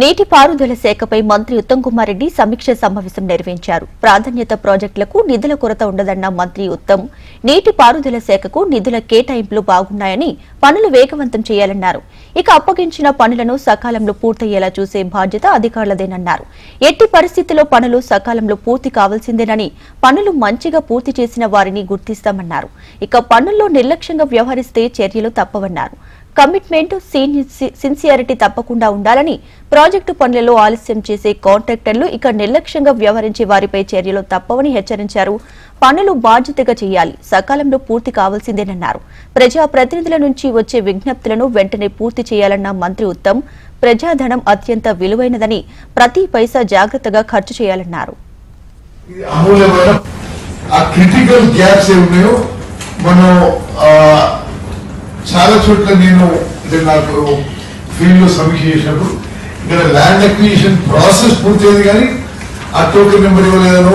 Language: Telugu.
నీటిపారుదల శాఖపై మంత్రి ఉత్తమ్ కుమార్ రెడ్డి సమీక్ష సమావేశం నిర్వహించారు. ప్రాధాన్యత ప్రాజెక్టులకు నిధుల కొరత ఉండదన్న మంత్రి ఉత్తమ్ నీటిపారుదల శాఖకు నిధుల కేటాయింపులు బాగున్నాయని పనులు వేగవంతం చేయాలన్నారు. ఇక అప్పగించిన పనులను సకాలంలో పూర్తయ్యేలా చూసే బాధ్యత అధికారులదేనన్నారు. ఎట్టి పరిస్థితుల్లో పనులు సకాలంలో పూర్తి కావాల్సిందేనని పనులు మంచిగా పూర్తి చేసిన వారిని గుర్తిస్తామన్నారు. ఇక పనుల్లో నిర్లక్ష్యంగా వ్యవహరిస్తే చర్యలు తప్పవన్నారు. కమిట్మెంట్ సిన్సియారిటీ తప్పకుండా ఉండాలని ప్రాజెక్టు పనులలో ఆలస్యం చేసే కాంట్రాక్టర్లు ఇక నిర్లక్ష్యంగా వ్యవహరించే వారిపై చర్యలు తప్పవని హెచ్చరించారు. పనులు బాధ్యతగా చేయాలి. సకాలంలో పూర్తి కావాల్సిందేనన్నారు. ప్రజా ప్రతినిధుల నుంచి వచ్చే విజ్ఞప్తులను వెంటనే పూర్తి చేయాలన్న మంత్రి ఉత్తమ్ ప్రజాధనం అత్యంత విలువైనదని ప్రతి పైసా జాగ్రత్తగా ఖర్చు చేయాలన్నారు. మనం చోట్ల నేను అంటే నాకు ఫీల్డ్లో సమీక్ష చేసినప్పుడు ఇక్కడ ల్యాండ్ అక్విజిషన్ ప్రాసెస్ పూర్తయింది కానీ ఆ టోకెన్ నెంబర్ ఇవ్వలేదనో